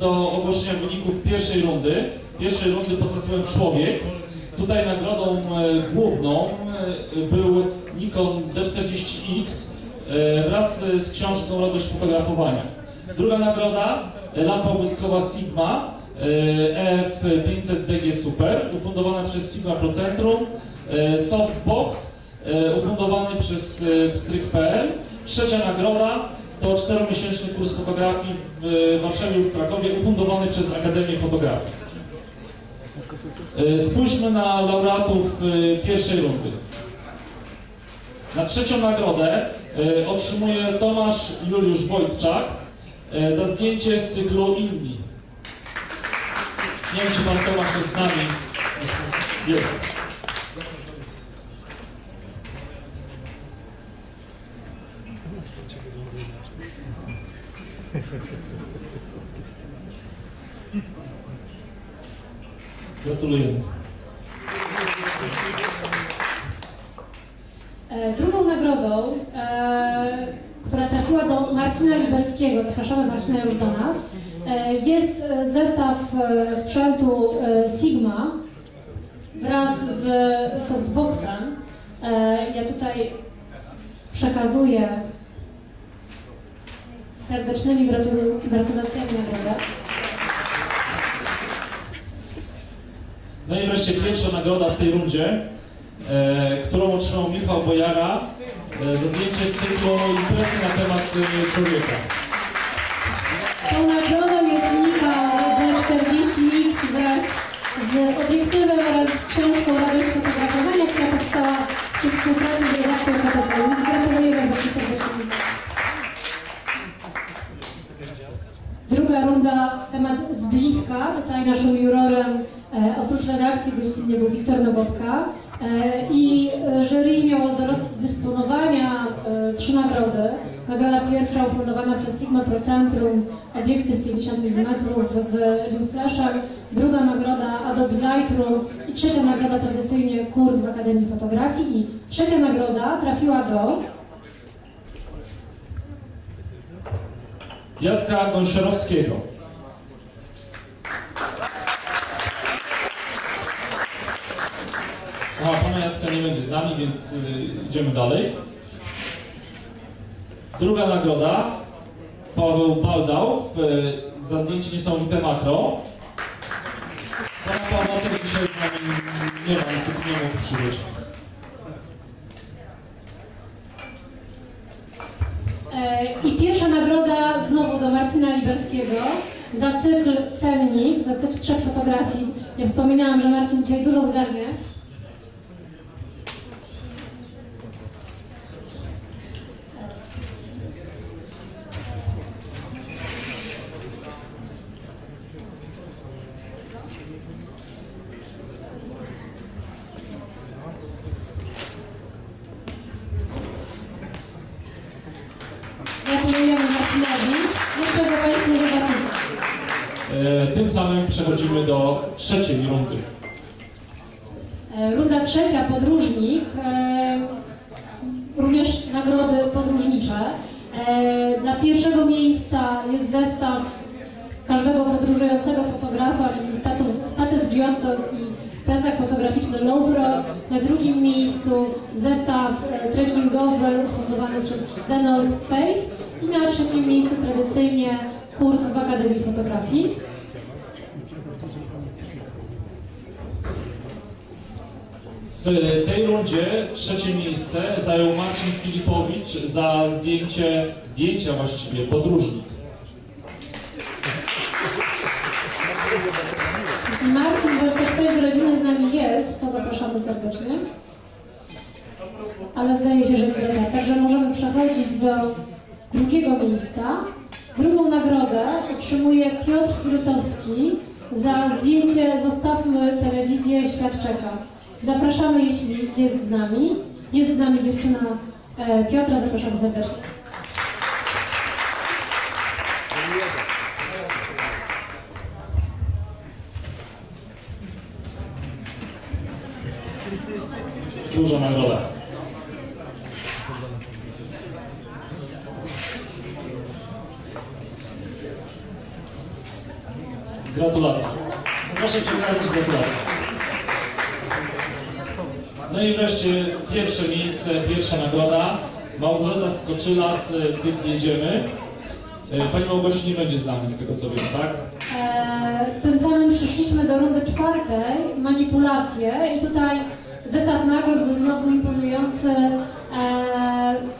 Do ogłoszenia wyników pierwszej rundy. Pierwszej rundy pod tytułem Człowiek. Tutaj nagrodą e, główną e, był Nikon D40X e, wraz z- książką Radość Fotografowania. Druga nagroda lampa błyskowa Sigma e, EF500DG Super ufundowana przez Sigma Pro Centrum. E, Softbox ufundowany przez Pstryk.pl. Trzecia nagroda to czteromiesięczny kurs fotografii w Warszawie lub Krakowie ufundowany przez Akademię Fotografii. E, Spójrzmy na laureatów e, pierwszej rundy. Na trzecią nagrodę e, otrzymuje Tomasz Juliusz Wojtczak za zdjęcie z cyklu Inni. Nie wiem, czy pan Tomasz jest z nami. Jest. Gratulujemy. E, Drugą nagrodą, e, która trafiła do Marcina Liberskiego, zapraszamy Marcina już do nas, e, jest zestaw sprzętu Sigma wraz z softboxem. Ja tutaj przekazuję serdecznymi gratul- gratulacjami nagrodę. No i wreszcie pierwsza nagroda w tej rundzie, e, którą otrzymał Michał Bojara e, za zdjęcie z cyklu imprezy na temat e, człowieka. Tą nagrodą jest Nika D40X wraz z obiektywem oraz z książką Radość Fotografowania, która powstała przy współpracy Druga runda, temat z bliska. Tutaj naszym jurorem e, oprócz redakcji gościnnie był Wiktor Nowotka. E, I jury miało do rozdysponowania e, trzy nagrody. Nagroda pierwsza ufundowana przez Sigma Pro Centrum, obiektyw 50 mm z Rimflashem. Druga nagroda Adobe Lightroom i trzecia nagroda tradycyjnie kurs w Akademii Fotografii. I trzecia nagroda trafiła do Jacka Gąsiorowskiego. A pana Jacka nie będzie z nami, więc y, idziemy dalej. Druga nagroda. Paweł Baldał y, za zdjęcie niesamowite makro. Pana Pawła też dzisiaj z nami nie ma, niestety nie mógł przyjść. E, I pierwsza nagroda Marcina Liberskiego za cykl Sennik, za cykl trzech fotografii. Ja wspominałam, że Marcin dzisiaj dużo zgarnie. Gratulujemy Marcinowi. Jeszcze go Państwo nie zobaczycie. Tym samym przechodzimy do trzeciej rundy. E, Runda trzecia, podróżnik. E, Również nagrody podróżnicze. E, Dla pierwszego miejsca jest zestaw każdego podróżującego fotografa, czyli statyw, statyw Giottos i plecak fotograficzny Lowro. Na drugim miejscu zestaw trekkingowy fundowany przez Denol Face. I na trzecim miejscu tradycyjnie kurs w Akademii Fotografii. W tej rundzie trzecie miejsce zajął Marcin Filipowicz za zdjęcie, zdjęcia właściwie, podróżnik. Marcin, bo też ktoś z rodziny z nami jest, to zapraszamy serdecznie. Ale zdaje się, że nie tak. Także możemy przechodzić do drugiego miejsca. Drugą nagrodę otrzymuje Piotr Filutowski za zdjęcie Zostawmy telewizję Świat czeka. Zapraszamy, jeśli jest z nami. Jest z nami dziewczyna e, Piotra, zapraszamy serdecznie. Duża nagroda. Gratulacje. Proszę przekazać gratulacje. No i wreszcie pierwsze miejsce, pierwsza nagroda. Małgorzata Skoczyla z e, cyklu Jedziemy. E, Pani Małgosi nie będzie z nami, z tego co wiem, tak? E, tym samym przyszliśmy do rundy czwartej, manipulacje i tutaj zestaw nagród był znowu imponujący. E,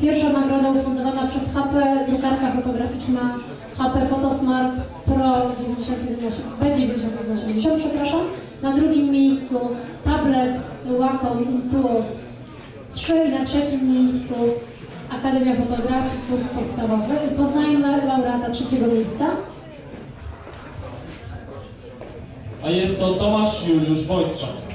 pierwsza nagroda ufundowana przez HP, drukarka fotograficzna HP Photosmart Pro 90, B9080, przepraszam. Na drugim miejscu tablet Wacom Intuos 3 i na trzecim miejscu Akademia Fotografii, kurs podstawowy. Poznajmy laureata trzeciego miejsca. A jest to Tomasz Juliusz Wojtczak.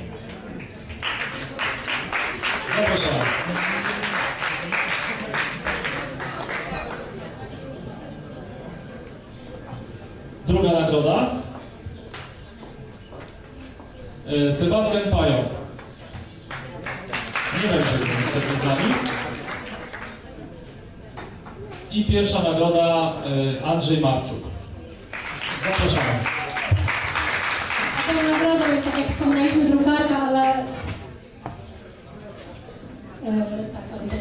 Druga nagroda. E, Sebastian Pająk. Nie będzie niestety z nami. I pierwsza nagroda e, Andrzej Marczuk. Zapraszamy. A tą nagrodą jest, tak jak wspominaliśmy, drukarka, ale... E, tak, ale tutaj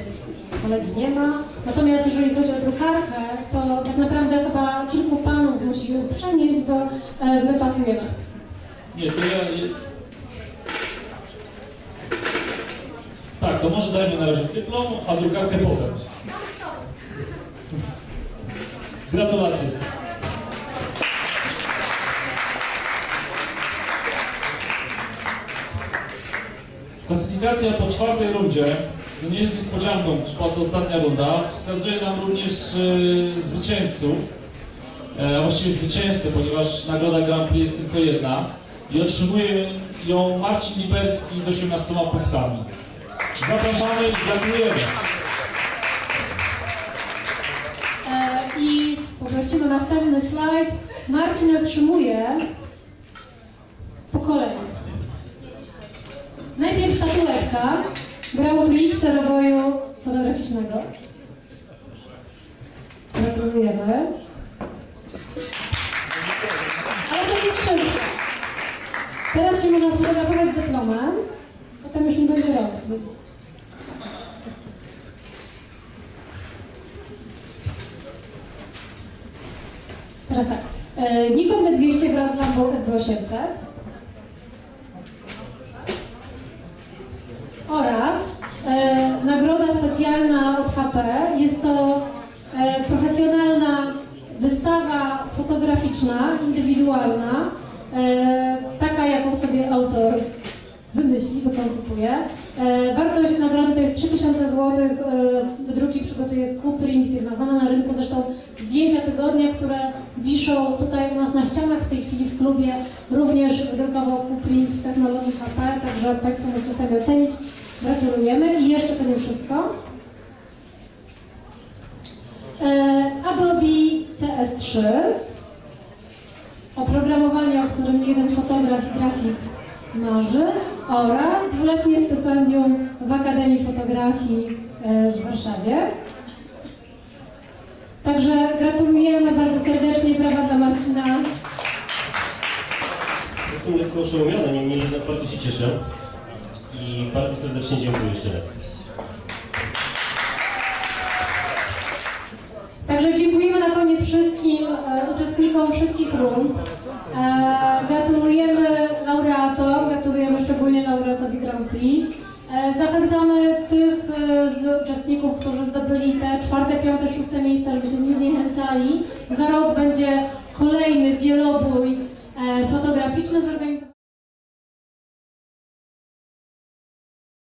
kolegi nie ma. Natomiast jeżeli chodzi o drukarkę, to tak naprawdę chyba kilku panów musimy przenieść, bo e, my pasujemy. Nie, to ja... Tak, to może dajmy na razie dyplom, a drukarkę potem. Gratulacje. Klasyfikacja po czwartej rundzie, co nie jest niespodzianką, to ostatnia runda, wskazuje nam również e, zwycięzców, e, a właściwie zwycięzcę, ponieważ nagroda Grand Prix jest tylko jedna i otrzymuje ją Marcin Liberski z 18 punktami. Zapraszamy i gratulujemy. E, I poprosimy następny slajd. Marcin otrzymuje po kolei. Najpierw statuetka Grand Prix czteroboju fotograficznego. Gratulujemy. Ale to nie wszystko. Teraz się można sfotografować z dyplomem, potem już nie będzie rok. Teraz tak. E, Nikon D200 wraz z lampą SB800 oraz e, nagroda specjalna od HP. Jest to e, profesjonalna wystawa fotograficzna, indywidualna, e, taka jaką sobie autor wymyśli, wykoncypuje. E, wartość nagrody to jest 3000 zł. E, wydruki przygotuje Kuprint, firma znana na rynku. Zresztą zdjęcia tygodnia, które wiszą tutaj u nas na ścianach w tej chwili w klubie, również wydrukował Kuprint w technologii HP, także Państwo możecie sobie ocenić. Gratulujemy i jeszcze to nie wszystko. E, Adobe CS3 oprogramowanie, o którym jeden fotograf i grafik marzy oraz dwuletnie stypendium w Akademii Fotografii e, w Warszawie. Także gratulujemy bardzo serdecznie, brawa dla Marcina. Jestem lekko oszołomiony, niemniej jednak bardzo się cieszę. I bardzo serdecznie dziękuję jeszcze raz. Także dziękujemy na koniec wszystkim e, uczestnikom wszystkich rund. E, gratulujemy laureatom, gratulujemy szczególnie laureatowi Grand Prix. E, zachęcamy tych e, z uczestników, którzy zdobyli te czwarte, piąte, szóste miejsca, żeby się nie zniechęcali. Za rok będzie kolejny wielobój fotograficzny